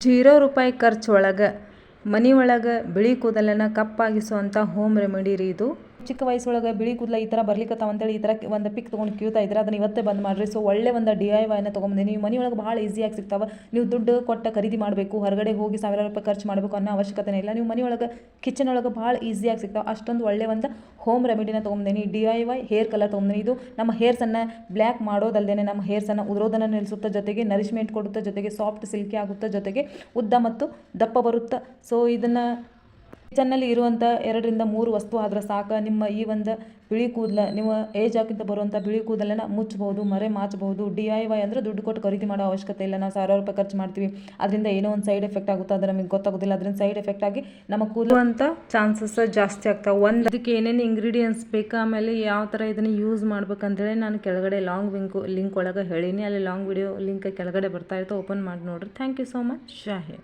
Zero ರೂಪಾಯಿ ಖರ್ಚು ಒಳಗ ಒಳಗೆ ಬಿಳಿ ಕೂದಲನ್ನ ಕಪ್ಪಾಗಿಸುವಂಥ ಹೋಮ್ ರೆಮಿಡಿ ರೀ ಇದು. ಚಿಕ್ಕ ವಯಸ್ಸೊಳಗೆ ಬಿಳಿ ಕೂದಲ ಈ ಥರ ಬರ್ಲಿಕ್ಕತ್ತಾವ ಅಂತೇಳಿ ಈ ಥರ ಒಂದು ಪಿಕ್ ತೊಗೊಂಡು ಕ್ಯೂತಾ ಇದ್ರೆ ಅದನ್ನ ಇವತ್ತೇ ಬಂದ್ ಮಾಡಿರಿ. ಸೊ ಒಳ್ಳೆ ಒಂದು ಡಿ ಐ ವೈನ ತೊಗೊಂಬಂದಿ. ನೀವು ಮನೆಯೊಳಗೆ ಭಾಳ ಈಸಿಯಾಗಿ ಸಿಗ್ತಾವೆ. ನೀವು ದುಡ್ಡು ಕೊಟ್ಟು ಖರೀದಿ ಮಾಡಬೇಕು, ಹೊರಗಡೆ ಹೋಗಿ ಸಾವಿರ ರೂಪಾಯಿ ಖರ್ಚು ಮಾಡಬೇಕು ಅನ್ನೋ ಅವಶ್ಯಕತೆ ಇಲ್ಲ. ನೀವು ಮನೆಯೊಳಗೆ ಕಿಚನ್ ಒಳಗೆ ಭಾಳ ಈಸಿಯಾಗಿ ಸಿಗ್ತಾವೆ. ಅಷ್ಟೊಂದು ಒಳ್ಳೆ ಒಂದು ಹೋಮ್ ರೆಮಿಡಿನ ತೊಗೊಂಬಂದಿನಿ. D I Y hair colour ತೊಗೊಂಬಂದಿನಿ. ಇದು ನಮ್ಮ ಹೇರ್ಸನ್ನು ಬ್ಲ್ಯಾಕ್ ಮಾಡೋದಲ್ಲದೆ ನಮ್ಮ ಹೇರ್ಸನ್ನು ಉದುರೋದನ್ನು ನಿಲ್ಲಿಸುತ್ತಾ ಜೊತೆಗೆ ನರಿಶ್ಮೆಂಟ್ ಕೊಡುತ್ತೆ ಜೊತೆಗೆ ಸಾಫ್ಟ್ ಸಿಲ್ಕಿ ಆಗುತ್ತೆ ಜೊತೆಗೆ ಉದ್ದ ಮತ್ತು ದಪ್ಪ ಬರುತ್ತೆ. ಸೊ ಇದನ್ನು ಕಿಚನ್ನಲ್ಲಿ ಇರುವಂಥ ಎರಡರಿಂದ ಮೂರು ವಸ್ತು ಆದ್ರೆ ಸಾಕು. ನಿಮ್ಮ ಈ ಒಂದು ಬಿಳಿ ಕೂದಲ ನೀವು ಏಜ್ ಹಾಕಿಂತ ಬರುವಂಥ ಬಿಳಿ ಕೂದಲನ್ನು ಮುಚ್ಚಬಹುದು, ಮರೆ ಮಾಚಬಹುದು. ಡಿ ಐ ವೈ ಅಂದರೆ ದುಡ್ಡು ಕೊಟ್ಟು ಖರೀದಿ ಮಾಡೋ ಅವಶ್ಯಕತೆ ಇಲ್ಲ. ನಾವು ಸಾವಿರ ರೂಪಾಯಿ ಖರ್ಚು ಮಾಡ್ತೀವಿ. ಅದರಿಂದ ಏನೋ ಒಂದು ಸೈಡ್ ಎಫೆಕ್ಟ್ ಆಗುತ್ತೆ ಅದು ನಮಗೆ ಗೊತ್ತಾಗೋದಿಲ್ಲ. ಅದರಿಂದ ಸೈಡ್ ಎಫೆಕ್ಟ್ ಆಗಿ ನಮ್ಮ ಕೂದಲು ಚಾನ್ಸಸ್ ಜಾಸ್ತಿ ಆಗ್ತಾವೆ. ಒಂದು ಅದಕ್ಕೆ ಏನೇನು ಇಂಗ್ರೀಡಿಯೆಂಟ್ಸ್ ಬೇಕು, ಆಮೇಲೆ ಯಾವ ಥರ ಇದನ್ನು ಯೂಸ್ ಮಾಡ್ಬೇಕಂತೇಳಿ ನಾನು ಕೆಳಗಡೆ ಲಾಂಗ್ ಲಿಂಕ್ ಲಿಂಕ್ ಒಳಗೆ ಹೇಳೀನಿ. ಅಲ್ಲಿ ಲಾಂಗ್ ವಿಡಿಯೋ ಲಿಂಕ್ ಕೆಳಗಡೆ ಬರ್ತಾ ಇರುತ್ತೆ ಓಪನ್ ಮಾಡಿ ನೋಡ್ರಿ. Thank you so much ಶಾಹೆ